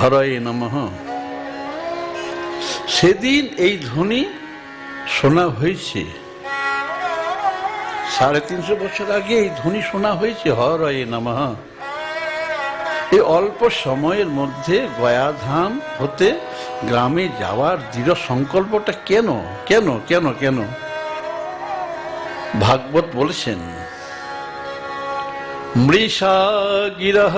হরয়ে নমঃ। সেদিন এই ধ্বনি শোনা হয়েছে। সাড়ে তিনশো বছর আগে এই ধ্বনি শোনা হয়েছে, হরয়ে নমঃ। এই অল্প সময়ের মধ্যে গয়াধাম হতে গ্রামে যাওয়ার দৃঢ় সংকল্পটা কেন? কেন কেন কেন? ভাগবত বলেছেন মৃষা গিরহ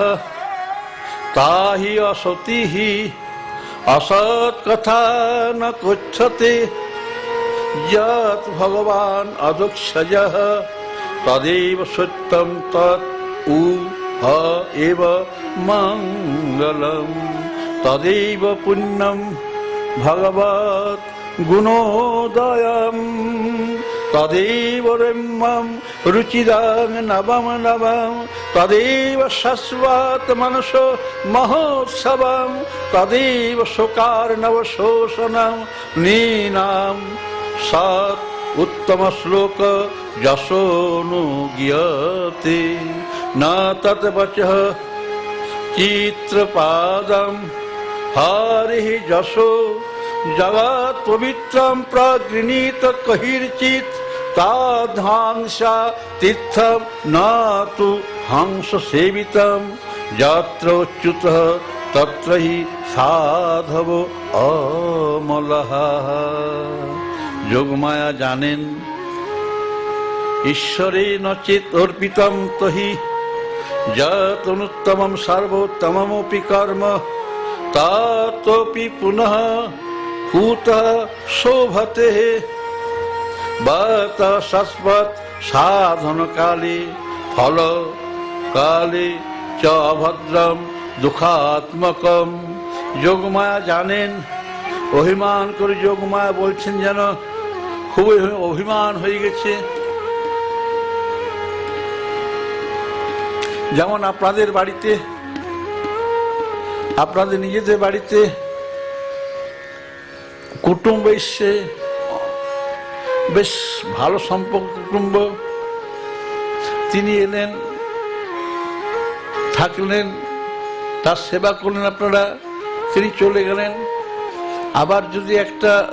তাহি অসতিহি অসৎ কথা ন কুচ্ছতে। যত ভগবান অদক্ষজ তদেব সত্যম তৎ উ হ এব মঙ্গলম। তদেব পুণ্যম ভগবত গুণোদয়ম। তদেব রম্যম রুচিরাং নবম নবম, তদেব শাশ্বত মনস মহোৎসবম, তদেব শোকার নব শোষণম, নীনাম সৎ উত্তম শ্লোক যশোনুজ্ঞতে না তৎ বচ চিত্রপাদম, হরি যশো, জগৎ পবিত্রম প্রগৃণীত কহির্চিত তাধাংসা তীর্থম না তু হংস সেবিতম। যত্র চ্যুত তত্র সাধব অমলহ। যোগমায়া জানেন, ঈশ্বরে নচেত অর্পিতম তহি যত অনুত্তমম সর্বোত্তমমপি কর্ম, ততপি পুনঃ ভূত শোভতে। বত শাশ্বত সাধন কালে ফল কালে চ অভদ্রম দুঃখাত্মকম। যোগমায়া জানেন, অভিমান করে যোগমায়া বলছেন যেন খুবই অভিমান হয়ে গেছে। যেমন আপনাদের বাড়িতে, আপনাদের নিজেদের বাড়িতে কুটুম্ব এসছে বেশ ভালো সম্পর্ক কুটুম্ব। তিনি এলেন, থাকলেন, তার সেবা করলেন আপনারা, তিনি চলে গেলেন। আবার যদি একটা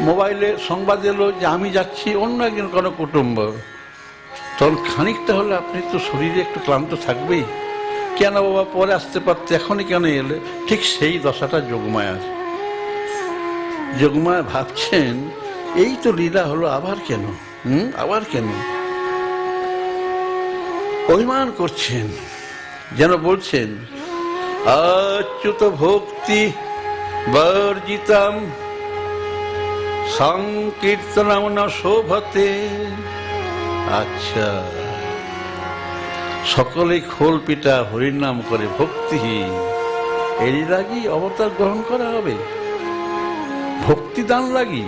মোবাইলে সংবাদ এলো যে আমি যাচ্ছি অন্য একজন কোনো কুটুম্ব, তখন খানিকটা হলে আপনি তো শরীরে একটু ক্লান্ত থাকবেই। কেন বাবা, পরে আসতে পারতে, এখনই কেন এলে? ঠিক সেই দশাটা যোগমায়ার। যোগমায়া ভাবছেন, এই তো লীলা হলো আবার কেন? হুম? আবার কেন? অভিমান করছেন, যেন বলছেন, আচ্যুত ভক্তি বর্জিতাম সংকীর্তনম না শোভতে। আচ্ছা সকলে খোল পিটা হরিনাম করে ভক্তিহীন। এরই লাগি অবতার গ্রহণ করা হবে। ভক্তি দান লাগি?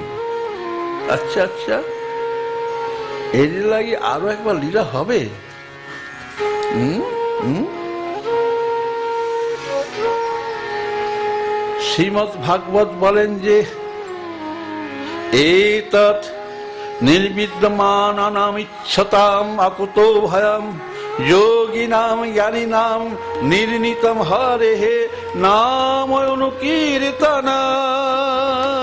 আচ্ছা আচ্ছা। এর লাগি আরও একবার লীলা হবে? শ্রীমৎ ভাগবত বলেন যে এই তৎ নির্বিদ্যমানামিচ্ছতাম আকুতো ভয়ম, যোগিনাম জ্ঞানীনাম নির্ণীতম হরে হে নাম অনুকীর্তনাম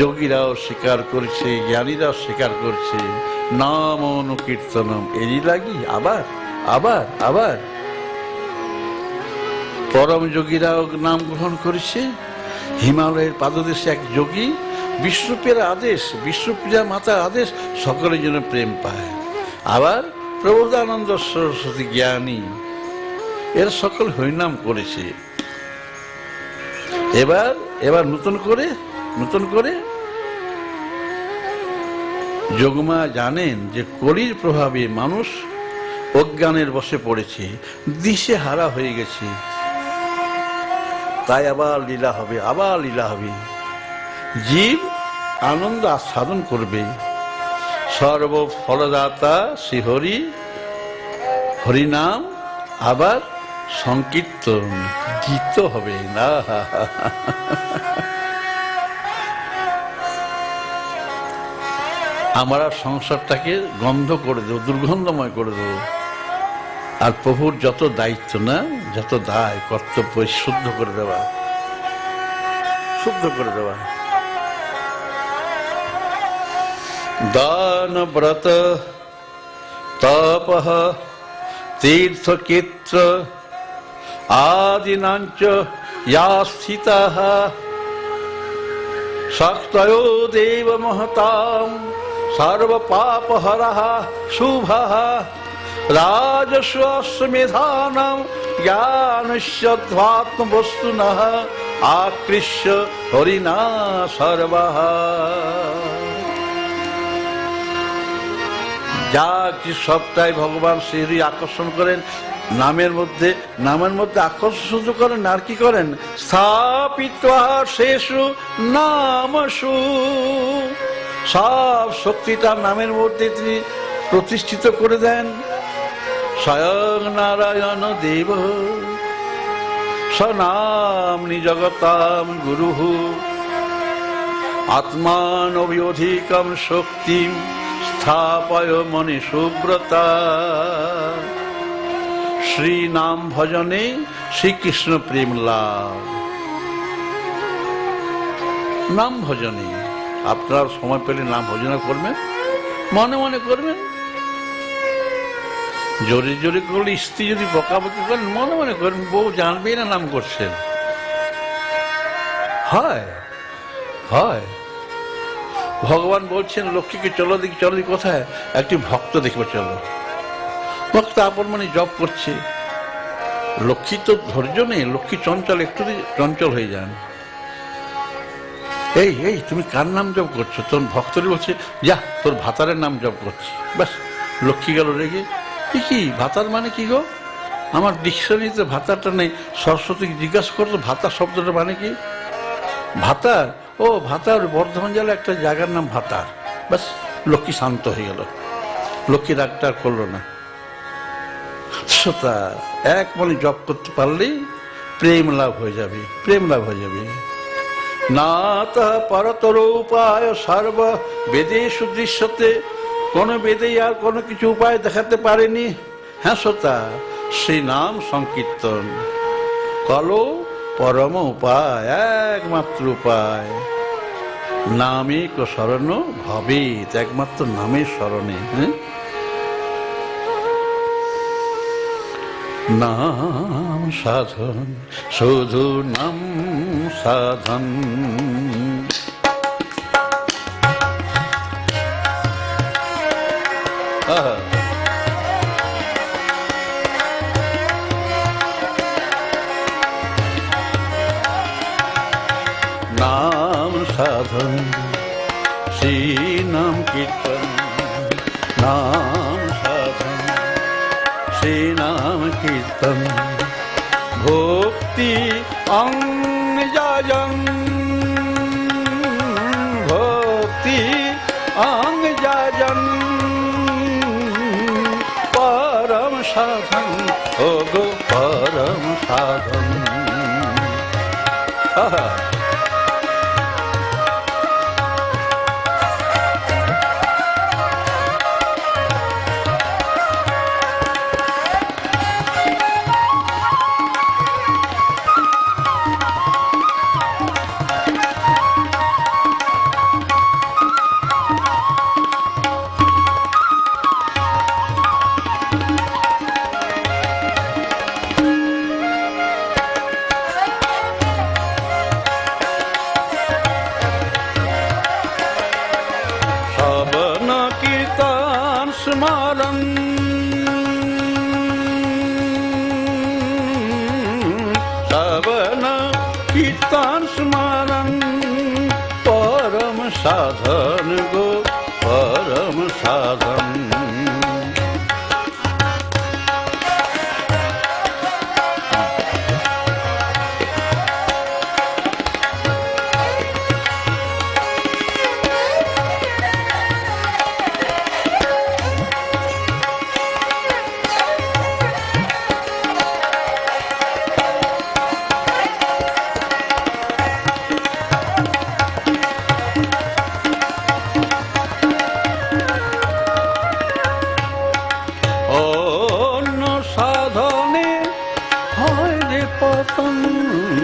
যোগীরাও স্বীকার করছে, জ্ঞানীরাও স্বীকার করছে। নাম অনুকীর্তনম, এরই লাগি, আবার আবার আবার। পরম যোগীরাও নাম গ্রহণ করেছে। হিমালয়ের পাদদেশে এক যোগী বিষ্ণুপ্রিয়ার আদেশ বিষ্ণুপ্রিয়া মাতার আদেশ, সকলের জন্য প্রেম পায়। আবার প্রবোধানন্দ সরস্বতী জ্ঞানী, এরা সকল হরিনাম করেছে। এবার এবার নতুন করে নতুন করে? যোগমা জানেন যে কলির প্রভাবে মানুষ অজ্ঞানের বসে পড়েছে, দিশে হারা হয়ে গেছে। তাই আবার লীলা হবে, আবার লীলা হবে। জীব আনন্দ আস্বাদন করবে। সর্ব ফলদাতা শ্রীহরি হরিনাম আবার সংকীর্তন, গীত হবে। না আমরা সংসারটাকে গন্ধ করে দেবো, দুর্গন্ধময় করে দেবো। আর প্রভুর যত দায়িত্ব না, যত দায়, কর্তব্য শুদ্ধ করে দেওয়া। শুদ্ধ করে দেওয়া। দান ব্রত তপ, তীর্থক্ষেত্র, আদিনাঞ্চ ইয়া স্থিতা শক্তयो দেব মহতাম সর্বপাপহরः শুভः রাজস্বস্মেধানাম জ্ঞানস্যধ্বাত্মবস্তুনः আকৃষ্য হরিণা সর্বः যা কি সবটাই ভগবান শ্রী আকর্ষণ করেন নামের মধ্যে নামের মধ্যে আকর্ষণ করেন আর কি করেন স্থাপিত শেষু নামসু সব শক্তিটা নামের মধ্যে তিনি প্রতিষ্ঠিত করে দেন। স্বয়ং নারায়ণ দেব। সনাম জগতাম গুরু। আত্মান অভিধিকম শক্তিম স্থাপয় মনে সুব্রতা। শ্রী নাম ভজনে শ্রীকৃষ্ণ প্রেম লাভ নাম ভজনে। আপনার সময় পেলে নাম ভজনা করবেন? মনে মনে করবেন? জোরে জোরে করলে স্ত্রী যদি বকাবকি করেন, মনে মনে করবেন, বউ জানবেই না নাম করছেন। হয় হয়। ভগবান বলছেন, লক্ষ্মীকে চলো দেখি চলো দেখি কোথায়? একটি ভক্ত দেখবে, চলো। ভক্ত আপন মানে জব করছে। লক্ষ্মী তো ধৈর্য নেই, লক্ষ্মী চঞ্চল, একটু চঞ্চল হয়ে যান। এই এই, তুমি কার নাম জপ করছ? তোর ভক্তরই বলছে, যা, তোর ভাতারের নাম জপ করছি। ব্যাস, লক্ষ্মী গেল রেগে। কি কি, ভাতার মানে কি গো? আমার ডিকশনারিতে ভাতাটা নেই। সরস্বতী জিজ্ঞাসা করতো ভাতা শব্দটা মানে কি? ভাতার, ও, ভাতার বর্ধমান জেলায় একটা জায়গার নাম ভাতার। ব্যাস, লক্ষ্মী শান্ত হয়ে গেল। লক্ষ্মী আর করল না। শ্রোতা, এক মনে জপ করতে পারলেই প্রেম লাভ হয়ে যাবে, প্রেম লাভ হয়ে যাবে। না তাহা পরতর উপায় সর্ব বেদে সুদৃশ্যতে কোনো বেদেই আর কোনো কিছু উপায় দেখাতে পারেনি। হ্যাঁ শ্রোতা সেই নাম সংকীর্তন। কলো পরম উপায়, একমাত্র উপায়। নামে কো স্মরণ ভবে একমাত্র নামের স্মরণে হ্যাঁ? নাম সাধন শুধু নাম সাধন। নাম সাধন কীর্তন ভক্তি অঙ্গজন ভক্তি অঙ্গজন পরম সাধন ও গো পরম সাধন। আহা। সাধন গো পরম সাধন। Oh.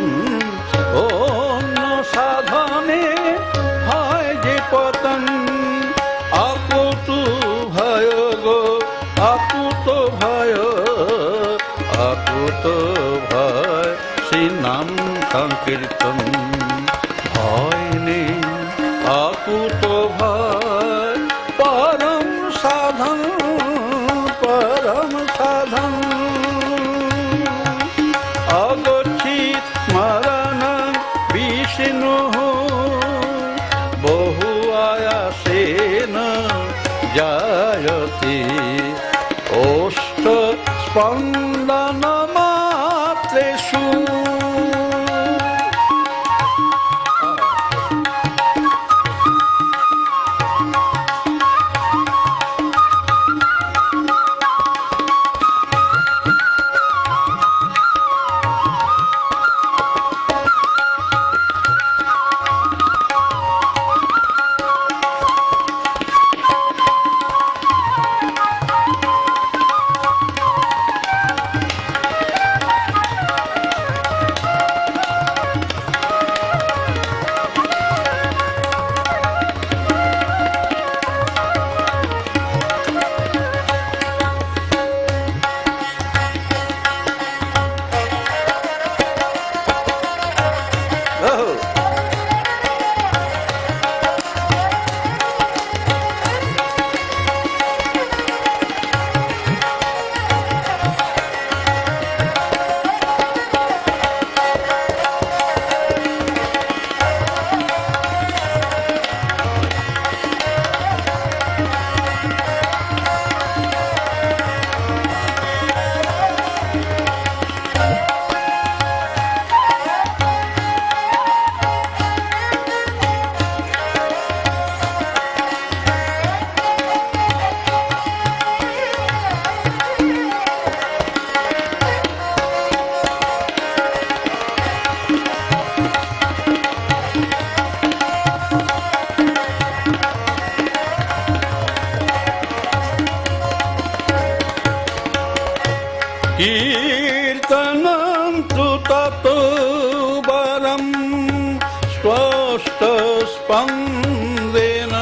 স্পষ্ট স্পন্দেন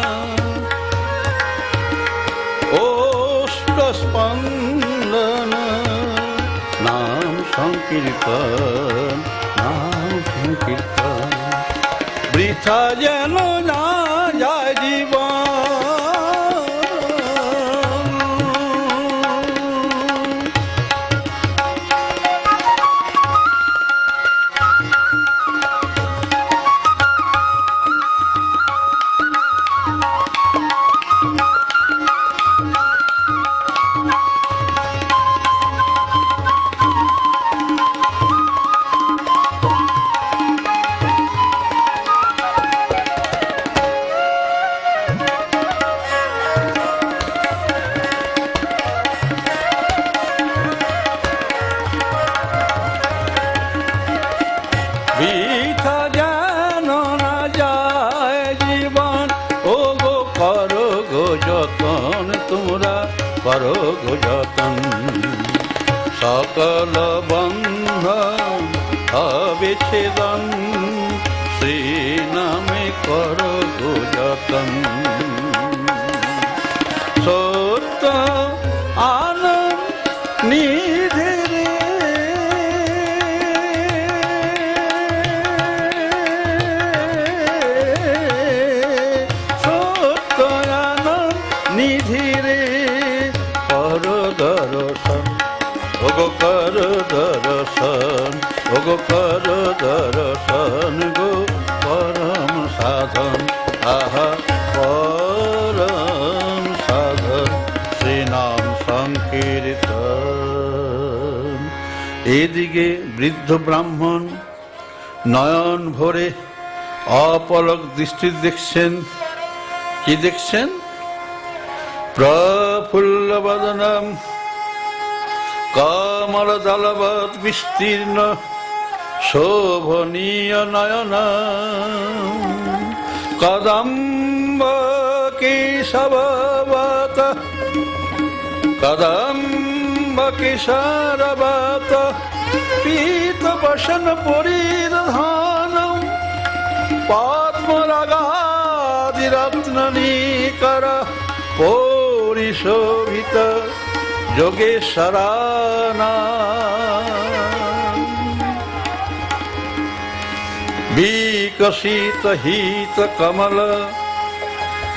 ওষ্ট স্পন্দন নাম সংকীর্তন নাম সংকীর্তন সকল অবিচ্ছেদন হবে ছেদন শ্রী নামে করো গো ওগো কর দর্শন, ওগো কর দর্শন গো পরম সাধন, আহা পরম সাধন, শ্রীনাম সংকীর্তন। এদিকে বৃদ্ধ ব্রাহ্মণ নয়ন ভরে অপলক দৃষ্টি দেখছেন। কি দেখছেন? প্রফুল্ল বদনম কমল দলবৎ বিস্তীর্ণ শোভনীয় নয়ন। কদম্ব কেশবত কদম্ব কেশরবত পীত বসন পরিধানম পদ্মরাগাদিরত্ননীকর পরিশোভিত যোগেশ্বরানা। বিকশিত হিত কমল,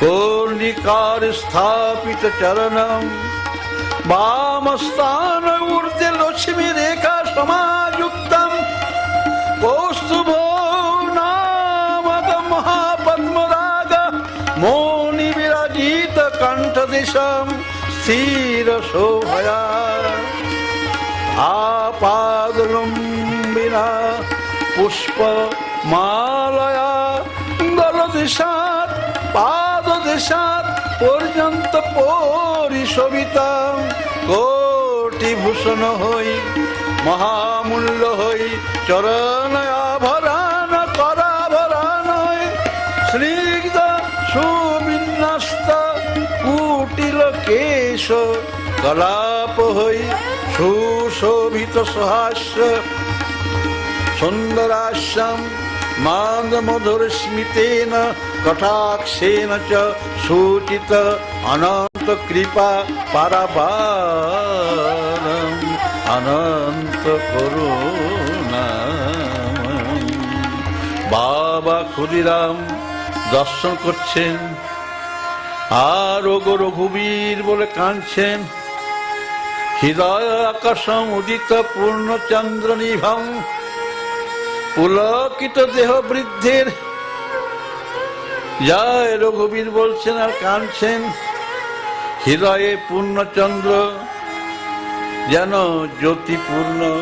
কর্ণিকার স্থাপিত চরণম, বামস্থান ঊর্ধ্বে লক্ষ্মী রেখা সমাযুক্তম, কৌস্তুভ নামক মহাপদ্মরাগ মৌনি বিরাজিত কণ্ঠদেশম স্থির শোভয়া আপাদলম্বিনা পুষ্প মালয়া দলদেশাত পাদদেশাত পর্যন্ত পরিশোভিতা। কোটি ভূষণ হই মহামূল্য হই চরণ কেশ কলাপ হই সুশোভিত সহাস্য সুন্দরাশ্যাম মান্দ মধুর স্মিতেন কটাক্ষেন চ সূচিত অনন্ত কৃপা পারাবারম। অনন্ত করুণা বাবা ক্ষুদিরাম, দর্শন করছেন আর ওগো রঘুবীর বলে কাঁদছেন। হৃদয় আকাশম উদিত পূর্ণচন্দ্র নিভম। পুলকিত দেহ বৃদ্ধির। জয় রঘুবীর বলছেন আর কাঁদছেন। হৃদয়ে পূর্ণচন্দ্র যেন জ্যোতিপূর্ণ।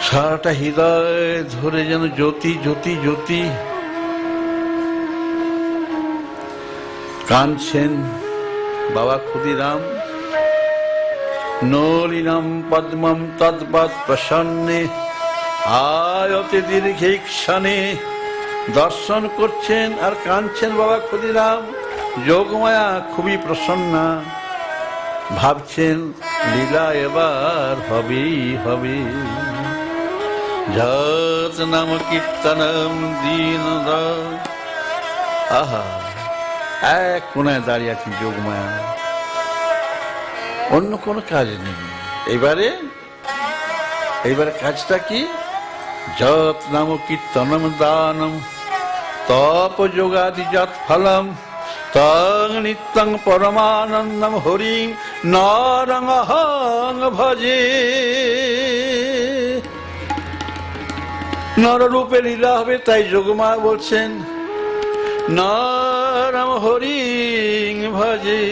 সারাটা হৃদয় ধরে যেন জ্যোতি জ্যোতি জ্যোতি। কাঁদছেন বাবা ক্ষুদিরাম। নলিনাম পদ্মম তদ্বৎ প্রসন্নে আয়তে দীর্ঘে ক্ষণে দর্শন করছেন আর কাঁদছেন বাবা ক্ষুদিরাম। যোগমায়া খুবই প্রসন্না। ভাবছেন, লীলা এবার হবেই হবে যত নাম কীর্তনম দীন আহা। এক কোনায় দাঁড়িয়ে আছেন যোগমায়া। অন্য কোনো কাজ নেই। এবারে এবারে কাজটা কি? যত নাম কীর্তনম দানম, তপ যোগাদি যত ফলম, তং নিত্যং পরমানন্দম হরিং নরং ভজে। নররূপে লীলা হবে, তাই যোগমা বলছেন নরম হরিং ভজে।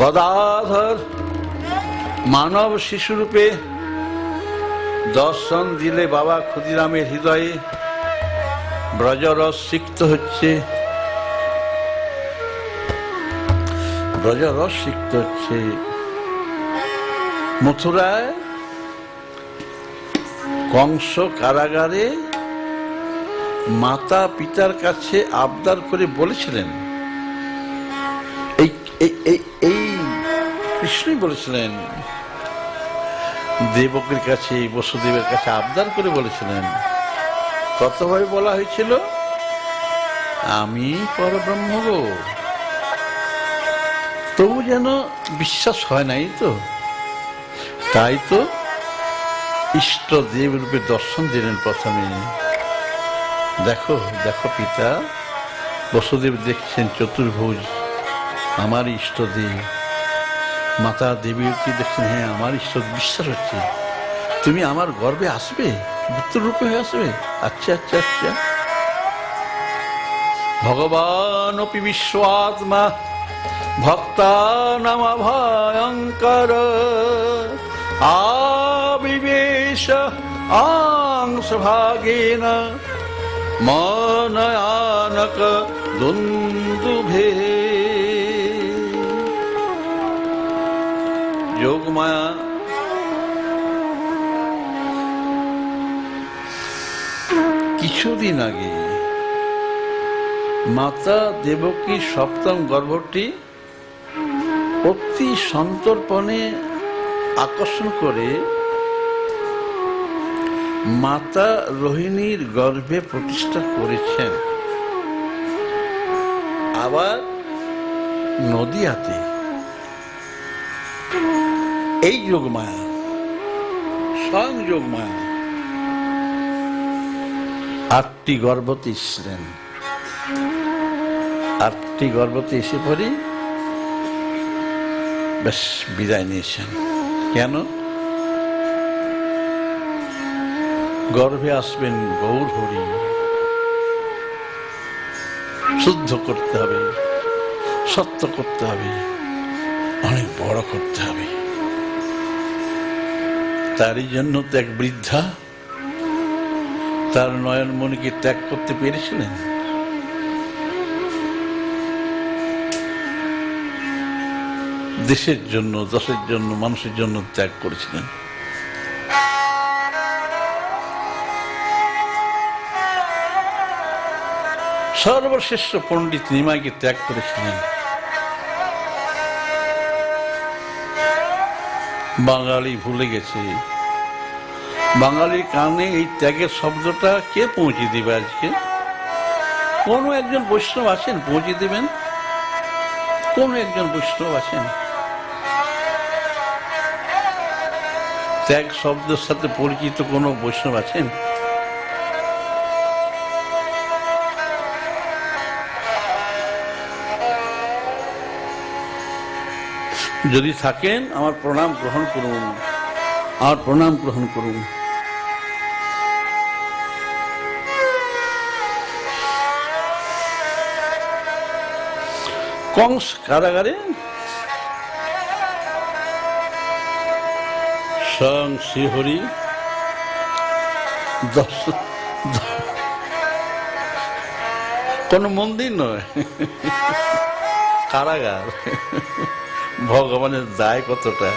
গদাধর মানব শিশুরূপে দর্শন দিলে বাবা ক্ষুদিরামের হৃদয়ে ব্রজরস সিক্ত হচ্ছে। ব্রজরস সিক্ত হচ্ছে। মথুরায় কংস কারাগারে মাতা পিতার কাছে আবদার করে বলেছিলেন, এই এই কৃষ্ণই বলেছিলেন, দেবকের কাছে, বসুদেবের কাছে আবদার করে বলেছিলেন। কতভাবে বলা হয়েছিল, আমি পরব্রহ্ম গো। তবু যেন বিশ্বাস হয় নাই তো। তাই তো ইষ্ট দেব রূপে দর্শন দিলেন প্রথমে। দেখো দেখো পিতা, বসুদেব দেখছেন চতুর্ভুজ, আমার ইষ্টদেব। মাতা দেবীর কি দেখছেন হ্যাঁ আমার ইষ্ট বিশ্বাস হচ্ছে। তুমি আমার গর্বে আসবে পুত্র রূপে হয়ে আসবে? আচ্ছা আচ্ছা আচ্ছা। ভগবান অপি বিশ্বাত্মা ভক্তা নাম ভয়ঙ্কর। আবিবেশ আংশ ভাগেন মনয়ানক দুন্দুভে যোগমায়া কিছুদিন আগে মাতা দেবকী সপ্তম গর্ভটি অতি সন্তর্পণে আকর্ষণ করে মাতা রোহিণীর গর্ভে প্রতিষ্ঠা করেছেন। আবার নদিয়াতে। এই যোগমায়া, স্বয়ং যোগ মায়া আটটি গর্ভতে ছিলেন আটটি গর্ভতে এসে পরে বেশ বিদায় নিয়েছেন। কেন? গর্ভে আসবেন গৌর হরি। শুদ্ধ করতে হবে, সত্য করতে হবে, অনেক বড় করতে হবে। তারই জন্য তো এক বৃদ্ধা তার নয়ন মনিকে ত্যাগ করতে পেরেছিলেন। দেশের জন্য দশের জন্য, মানুষের জন্য ত্যাগ করেছিলেন। সর্বশ্রেষ্ঠ পণ্ডিত নিমাইকে ত্যাগ করেছিলেন বাঙালি ভুলে গেছে। বাঙালির কানে এই ত্যাগের শব্দটা কে পৌঁছে দিবে আজকে? কোন একজন বৈষ্ণব আছেন, পৌঁছে দেবেন? কোন একজন বৈষ্ণব আছেন? ত্যাগ শব্দের সাথে পরিচিত কোন বৈষ্ণব আছেন? যদি থাকেন, আমার প্রণাম গ্রহণ করুন। আমার প্রণাম গ্রহণ করুন। কংস কারাগারে স্বয়ং শ্রীহরি দশ কোন মন্দির নয়। কারাগার। ভগবানের দায় কতটা?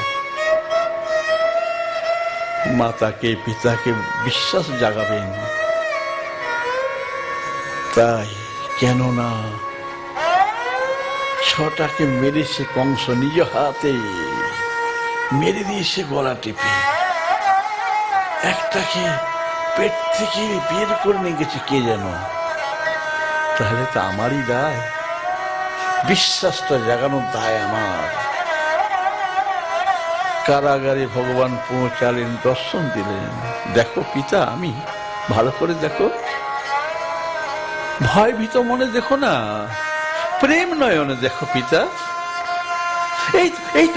মাতাকে, পিতাকে বিশ্বাস জাগাবেন। তাই কেন না ছটাকে মেরেছে কংস নিজ হাতে, মেরে দিয়েছে গলা টিপে। একটাকে পেট থেকে বের করে নিয়ে গেছে কে যেন। তাহলে তো আমারই দায়। বিশ্বাসটা জাগানোর দায় আমার। কারাগারে ভগবান পৌঁছালেন, দর্শন দিলেন। দেখো পিতা, আমি ভালো করে দেখো। ভয় ভীত মনে দেখো না। প্রেম নয়নে দেখো পিতা। এই এই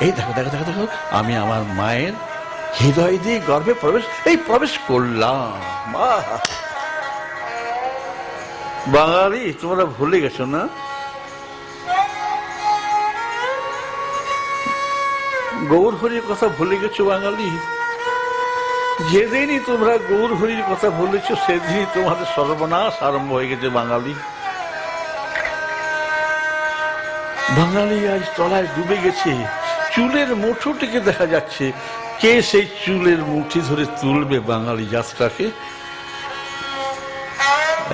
এই দেখো দেখো দেখো দেখো। আমি আমার মায়ের হৃদয় দিয়ে গর্ভে প্রবেশ, এই প্রবেশ করলাম! বাঙালি, তোমরা ভুলে গেছো না? গৌর হরির কথা ভুলে গেছো বাঙালি যেদিনই তোমরা গৌর হরির কথা বলেছ, সেদিনই তোমাদের সর্বনাশ আরম্ভ হয়ে গেছে বাঙালি। বাঙালি আজ তলায় ডুবে গেছে, চুলের মুঠোটিকে দেখা যাচ্ছে। কে সেই চুলের মুঠি ধরে তুলবে বাঙালি যাত্রাকে?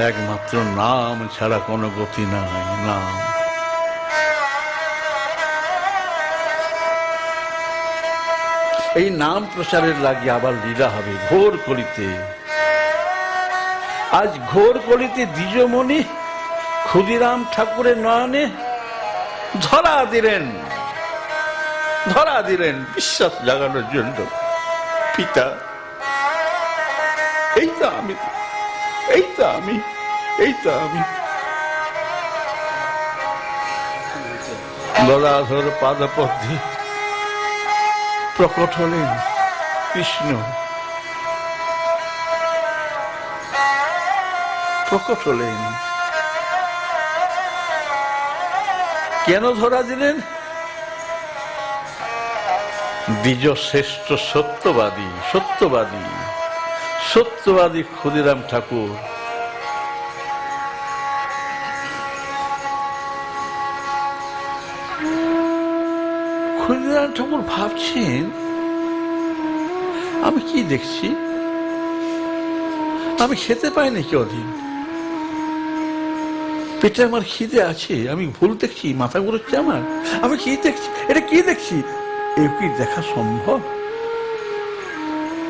একমাত্র নাম ছাড়া কোনো গতি নাই, নাম। এই নাম প্রচারের লাগে আবার লীলা হবে ঘোর কলিতে। আজ ঘোর কলিতে দ্বিজমণি ক্ষুদিরাম ঠাকুরের নয়নে ধরা দিলেন ধরা দিলেন বিশ্বাস জাগানোর জন্য পিতা। এই তো আমি, এই তো আমি, এই তো আমি। গদাধর পাদপদ্ধি প্রকট হলেন কৃষ্ণ। প্রকট হলেন। কেন ধরা দিলেন দ্বিজ শ্রেষ্ঠ সত্যবাদী সত্যবাদী সত্যবাদী ক্ষুদিরাম ঠাকুর। ঠাকুর ভাবছেন, আমি কি দেখছি? আমি খেতে পাই নাকি অদিন পেটে আমার খিদে আছে, আমি ভুল দেখছি, মাথা ঘুরোচ্ছে আমার। আমি কি দেখছি? এটা কি দেখছি? এ কি দেখা সম্ভব?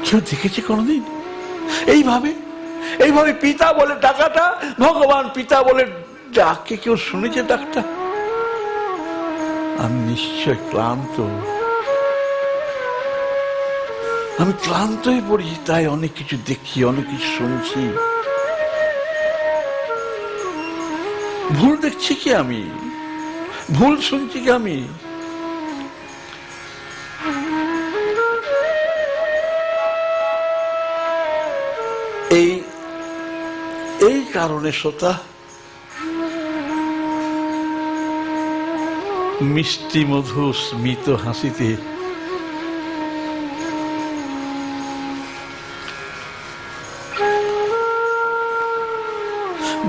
কেউ দেখেছে কোনোদিন? এইভাবে এইভাবে পিতা বলে ডাকাটা, ভগবান পিতা বলে ডাকে কেউ শুনেছে ডাকটা? আমি নিশ্চয় ক্লান্ত। আমি ক্লান্ত হয়ে পড়ি, তাই অনেক কিছু দেখি, অনেক কিছু শুনছি। ভুল দেখছি কি আমি? ভুল শুনছি কি আমি? এই এই কারণে শ্রোতা, মিষ্টি মধু স্মিত হাসিতে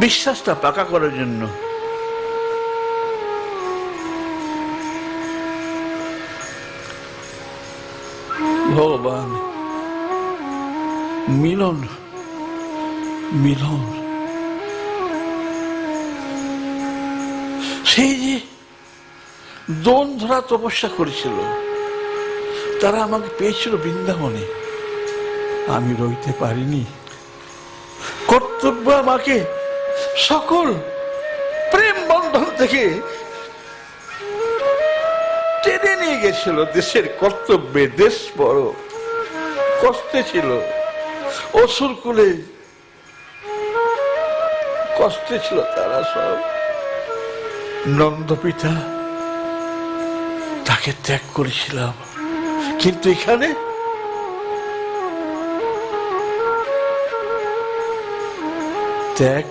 বিশ্বাসটা পাকা করার জন্য। ভগবান, মিলন মিলন। সেই যে দোন ধরা তপস্যা করেছিল, তারা আমাকে পেয়েছিল বৃন্দাবনে। আমি রইতে পারিনি। কর্তব্য আমাকে সকল প্রেম বন্ধন থেকে টেনে নিয়ে গেছিল দেশের কর্তব্যে, দেশ বড়। কষ্টে ছিল। অসুর কুলে কষ্টে ছিল তারা সব। নন্দপিতা তাকে ত্যাগ করেছিলাম। কিন্তু এখানে ত্যাগ